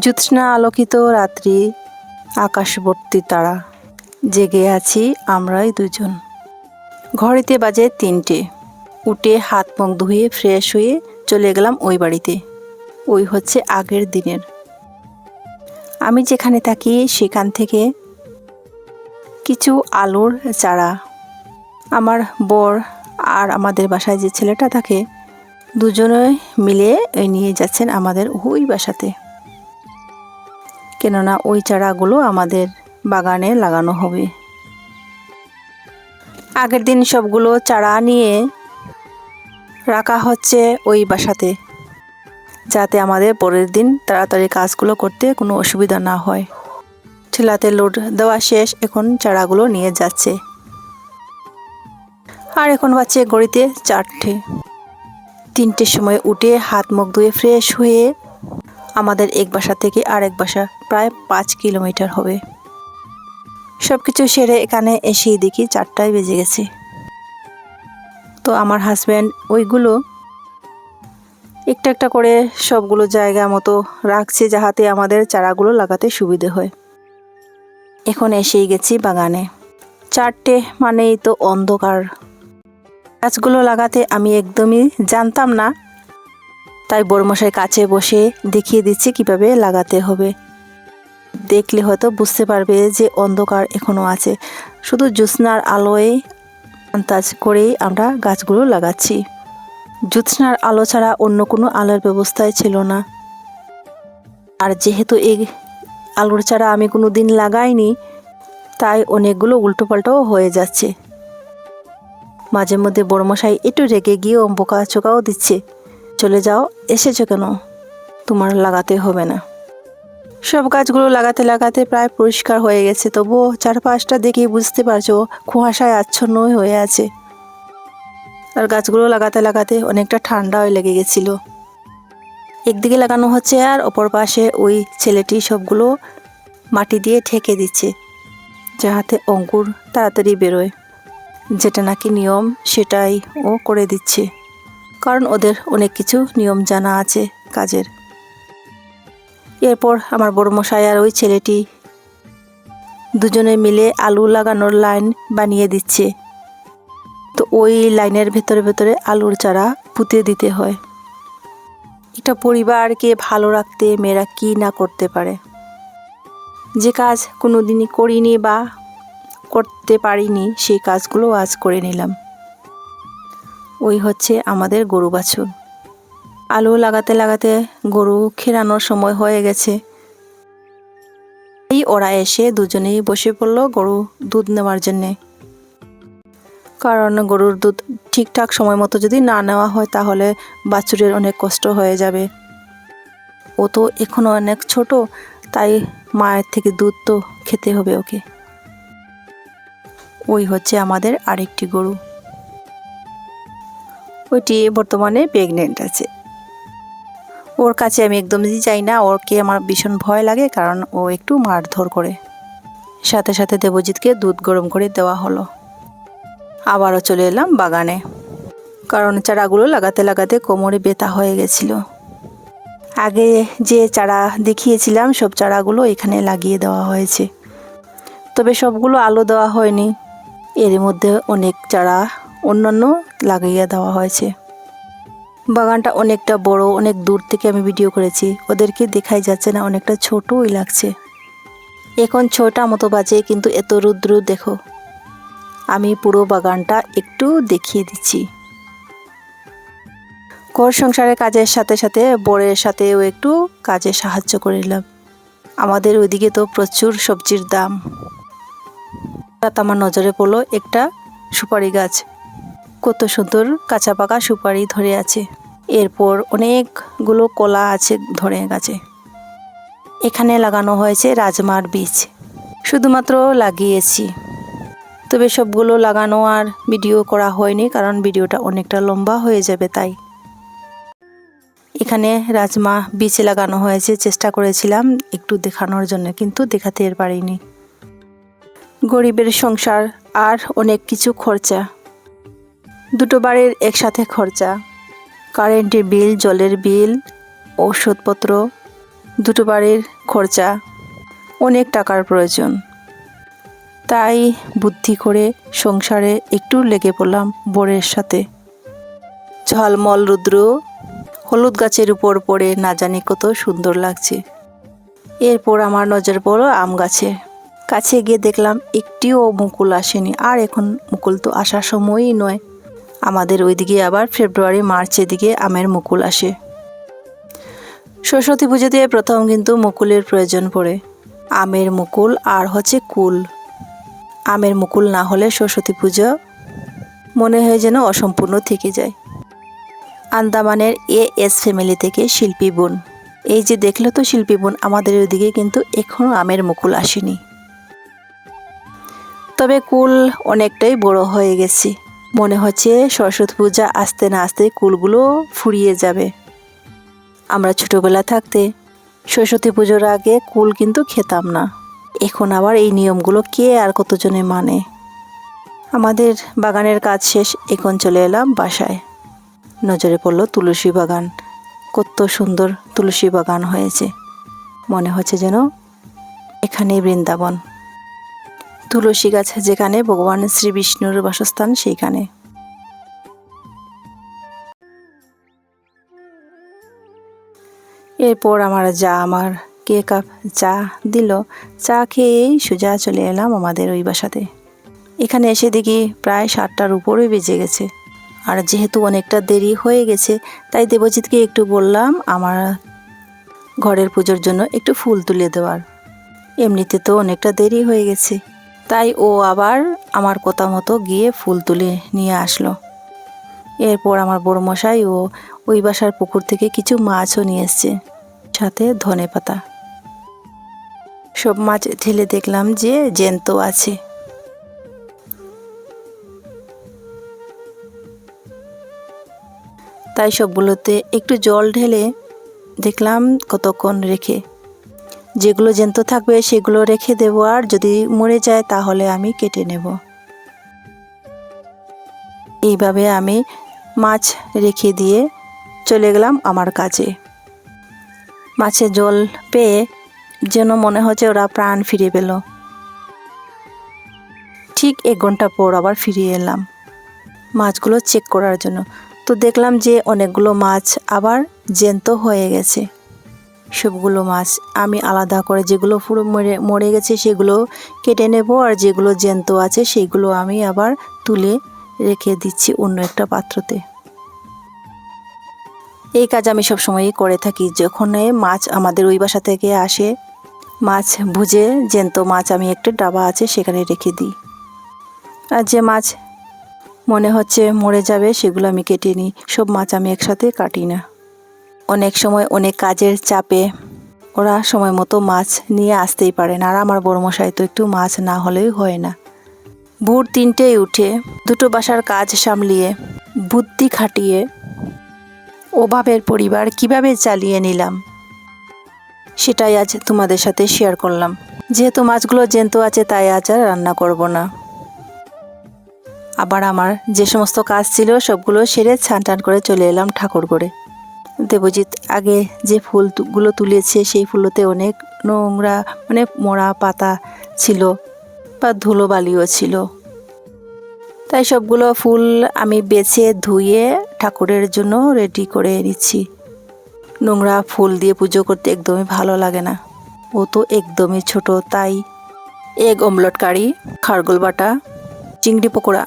জ্যোৎস্না আলোকিত রাত্রি, আকাশবর্তী তারা। জেগে আছি আমরাই দুজন। ঘড়িতে বাজে তিনটে। উঠে হাত মুখ ধুয়ে ফ্রেশ হয়ে চলে গেলাম ওই বাড়িতে। ওই হচ্ছে আগের দিনের। আমি যেখানে থাকি সেখান থেকে কিছু আলুর চারা। আমার বর আর আমাদের বাসায় যে ছেলেটা থাকে, দুজনে মিলে নিয়ে যাচ্ছেন আমাদের ওই বাসাতে। কেননা ওই চারাগুলো আমাদের বাগানে লাগানো হবে। আগের দিন সবগুলো চারা নিয়ে রাখা হচ্ছে ওই বাসাতে, যাতে আমাদের পরের দিন তাড়াতাড়ি কাজগুলো করতে কোনো অসুবিধা না হয়। ঠেলাতে লোড দেওয়া শেষ, এখন চারাগুলো নিয়ে যাচ্ছে। আর এখন বাচ্চে গড়িতে চারটে। তিনটের সময় উঠে হাত মুখ ধুয়ে ফ্রেশ হয়ে আমাদের এক বাসা থেকে আরেক বাসা প্রায় পাঁচ কিলোমিটার হবে। সব কিছু সেরে এখানে এসেই দেখি চারটায় বেজে গেছে। তো আমার হাজব্যান্ড ওইগুলো একটা একটা করে সবগুলো জায়গা মতো রাখছে যাহাতে আমাদের চারাগুলো লাগাতে সুবিধে হয়। এখন এসেই গেছি বাগানে। চারটে মানেই তো অন্ধকার। গাছগুলো লাগাতে আমি একদমই জানতাম না তাই বড়মশাই কাছে বসে দেখিয়ে দিচ্ছে কীভাবে লাগাতে হবে। দেখলে হয়তো বুঝতে পারবে যে অন্ধকার এখনও আছে। শুধু জ্যোৎস্নার আলোয় আন্দাজ করেই আমরা গাছগুলো লাগাচ্ছি। জ্যোৎস্নার আলো ছাড়া অন্য কোনো আলোর ব্যবস্থাই ছিল না। আর যেহেতু এই আলোর চারা আমি কোনো দিন লাগাইনি, তাই অনেকগুলো উল্টোপাল্টাও হয়ে যাচ্ছে। মাঝে মধ্যে বড়মশাই একটু রেগে গিয়ে বোকা চোকাও দিচ্ছে। চলে যাও। এসেছ কেন? তোমার লাগাতে হবে না। সব গাছগুলো লাগাতে লাগাতে প্রায় পরিষ্কার হয়ে গেছে, তবুও চারপাশটা দেখেই বুঝতে পারছ, কুয়াশায় আচ্ছন্নই হয়ে আছে। আর গাছগুলো লাগাতে লাগাতে অনেকটা ঠান্ডাও লেগে গেছিল। একদিকে লাগানো হচ্ছে আর অপর পাশে ওই ছেলেটি সবগুলো মাটি দিয়ে ঠেকে দিচ্ছে, যাহাতে অঙ্কুর তাড়াতাড়ি বেরোয়। যেটা নাকি নিয়ম, সেটাই ও করে দিচ্ছে। কারণ ওদের অনেক কিছু নিয়ম জানা আছে কাজের। এরপর আমার বড় মশাই আর ওই ছেলেটি দুজনে মিলে আলু লাগানোর লাইন বানিয়ে দিচ্ছে। তো ওই লাইনের ভেতরে ভেতরে আলুর চারা পুঁতে দিতে হয়। এটা পরিবারকে ভালো রাখতে মেয়েরা কি না করতে পারে। যে কাজ কোনো দিনই করিনি বা করতে পারিনি, সেই কাজগুলো আজ করে নিলাম। ওই হচ্ছে আমাদের গরু বাছুর। আলু লাগাতে লাগাতে গরু খেরানোর সময় হয়ে গেছে। এই ওরা এসে দুজনেই বসে পড়ল গরু দুধ নেওয়ার জন্যে। কারণ গরুর দুধ ঠিকঠাক সময় মতো যদি না নেওয়া হয় তাহলে বাছুরের অনেক কষ্ট হয়ে যাবে। ও তো এখনও অনেক ছোট, তাই মায়ের থেকে দুধ তো খেতে হবে ওকে। ওই হচ্ছে আমাদের আরেকটি গরু। ওইটি বর্তমানে প্রেগনেন্ট আছে। ওর কাছে আমি একদমই যাই না, ওরকে আমার ভীষণ ভয় লাগে, কারণ ও একটু মারধর করে। সাথে সাথে দেবজিৎকে দুধ গরম করে দেওয়া হলো। আবারও চলে এলাম বাগানে। কারণ চারাগুলো লাগাতে লাগাতে কোমরে ব্যথা হয়ে গেছিল। আগে যে চারা দেখিয়েছিলাম, সব চারাগুলো এখানে লাগিয়ে দেওয়া হয়েছে। তবে সবগুলো আলো দেওয়া হয়নি। এর মধ্যে অনেক চারা অন্যান্য লাগিয়ে দেওয়া হয়েছে। বাগানটা অনেকটা বড়, অনেক দূর থেকে আমি ভিডিও করেছি। ওদেরকে দেখাই যাচ্ছে না, অনেকটা ছোটই লাগছে। এখন ছটা মতো বাজে, কিন্তু এত রুদ্র দেখো। আমি পুরো বাগানটা একটু দেখিয়ে দিচ্ছি। ঘর সংসারের কাজের সাথে সাথে বরের সাথেও একটু কাজে সাহায্য করে নিলাম। আমাদের ওইদিকে তো প্রচুর সবজির দাম। আমার নজরে পড়ল একটা সুপারি গাছ। কত সুন্দর কাঁচা পাকা সুপারি ধরে আছে। এরপর অনেকগুলো কলা আছে ধরে গাছে। এখানে লাগানো হয়েছে রাজমার বীজ। শুধুমাত্র লাগিয়েছি। তবে সবগুলো লাগানো আর ভিডিও করা হয়নি কারণ ভিডিওটা অনেকটা লম্বা হয়ে যাবে তাই। এখানে রাজমা বীজ লাগানো হয়েছে, চেষ্টা করেছিলাম একটু দেখানোর জন্য, কিন্তু দেখাতে পারিনি। গরিবের সংসার আর অনেক কিছু খরচা। দুটো বাড়ির একসাথে খরচা। কারেন্টের বিল, জলের বিল, ঔষধপত্র, দুটো বাড়ির খরচা। অনেক টাকার প্রয়োজন। তাই বুদ্ধি করে সংসারে একটু লেগে পড়লাম বরের সাথে। ঝলমল রুদ্র, হলুদ গাছের উপর পড়ে না জানি কত সুন্দর লাগছে। এরপর আমার নজর পড়ল আম গাছে। কাছে গিয়ে দেখলাম একটিও মুকুল আসেনি। আর এখন মুকুল তো আসার সময়ই নয়। আমাদের ওইদিকে আবার ফেব্রুয়ারি মার্চের দিকে আমের মুকুল আসে। সরস্বতী পুজোতে প্রথম কিন্তু মুকুলের প্রয়োজন পড়ে। আমের মুকুল আর হচ্ছে কুল। আমের মুকুল না হলে সরস্বতী পুজো মনে হয় যেন অসম্পূর্ণ থেকে যায়। আন্দামানের এ এস ফ্যামিলি থেকে শিল্পী বোন। এই যে দেখল তো শিল্পী বোন, আমাদের ওইদিকে কিন্তু এখনও আমের মুকুল আসেনি। তবে কুল অনেকটাই বড় হয়ে গেছে। মনে হচ্ছে সরস্বতী পূজা আসতে না আসতে কুলগুলো ফুরিয়ে যাবে। আমরা ছোটবেলা থাকতে সরস্বতী পুজোর আগে কুল কিন্তু খেতাম না। এখন আবার এই নিয়মগুলো কে আর কতজনে মানে? আমাদের বাগানের কাজ শেষ, এখন চলে এলাম বাসায়। নজরে পড়ল তুলসী বাগান। কত সুন্দর তুলসী বাগান হয়েছে। মনে হচ্ছে যেন এখানেই বৃন্দাবন। তুলসী গাছ যেখানে ভগবান শ্রী বিষ্ণুর বাসস্থান, সেইখানে। এরপর আমার যা, আমার কে কাপ চা দিল, চা খেয়েই সোজা চলে এলাম আমাদের ওই বাসাতে। এখানে এসে দেখি প্রায় সাতটার উপরে বেজে গেছে। আর যেহেতু অনেকটা দেরি হয়ে গেছে, তাই দেবজিৎকে একটু বললাম আমার ঘরের পুজোর জন্য একটু ফুল তুলে দেওয়ার। এমনিতে তো অনেকটা দেরি হয়ে গেছে। তাই ও আবার আমার কথা মতো গিয়ে ফুল তুলে নিয়ে আসলো। এরপর আমার বড়মশাই ও ওই বাসার পুকুর থেকে কিছু মাছও নিয়ে এসছে, সাথে ধনে পাতা। সব মাছ ঢেলে দেখলাম যে জ্যান্ত আছে। তাই সবগুলোতে একটু জল ঢেলে দেখলাম কতক্ষণ রেখে যেগুলো জ্যান্ত থাকবে সেগুলো রেখে দেবো, আর যদি মরে যায় তাহলে আমি কেটে নেব। এইভাবে আমি মাছ রেখে দিয়ে চলে গেলাম আমার কাছে মাছে জল পেয়ে যেন মনে হচ্ছে ওরা প্রাণ ফিরে পেল। ঠিক এক ঘণ্টা পর আবার ফিরে এলাম মাছগুলো চেক করার জন্য। তো দেখলাম যে অনেকগুলো মাছ আবার জ্যান্ত হয়ে গেছে। সবগুলো মাছ আমি আলাদা করে যেগুলো পুরো মরে মরে গেছে সেগুলো কেটে নেব আর যেগুলো জ্যান্ত আছে সেগুলো আমি আবার তুলে রেখে দিচ্ছি অন্য একটা পাত্রতে। এই কাজ আমি সব সবসময়ই করে থাকি। যখন মাছ আমাদের ওই বাসা থেকে আসে, মাছ ভুজে, জ্যান্ত মাছ আমি একটা ডাবা আছে সেখানে রেখে দিই। আর যে মাছ মনে হচ্ছে মরে যাবে সেগুলো আমি কেটে নিই। সব মাছ আমি একসাথে কাটি না। অনেক সময় অনেক কাজের চাপে ওরা সময় মতো মাছ নিয়ে আসতেই পারে না। আর আমার বড় মশাই তো একটু মাছ না হলেই হয় না। ভোর তিনটেই উঠে দুটো বাসার কাজ সামলিয়ে, বুদ্ধি খাটিয়ে, অভাবের পরিবার কীভাবে চালিয়ে নিলাম, সেটাই আজ তোমাদের সাথে শেয়ার করলাম। যেহেতু মাছগুলো জ্যান্ত আছে, তাই আজ আর রান্না করব না। আবার আমার যে সমস্ত কাজ ছিল, সবগুলো সেরে ছান টান করে চলে এলাম ঠাকুর করে দেবজিৎ আগে যে ফুলগুলো তুলেছে, সেই ফুলতে অনেক নোংরা মানে মোড়া পাতা ছিল বা ধুলো বালিও ছিল। তাই সবগুলো ফুল আমি বেছে ধুয়ে ঠাকুরের জন্য রেডি করে নিচ্ছি। নোংরা ফুল দিয়ে পুজো করতে একদমই ভালো লাগে না। ও তো একদমই ছোট, তাই এগ, অমলট কারি, খারগোল বাটা, চিংড়ি পকোড়া।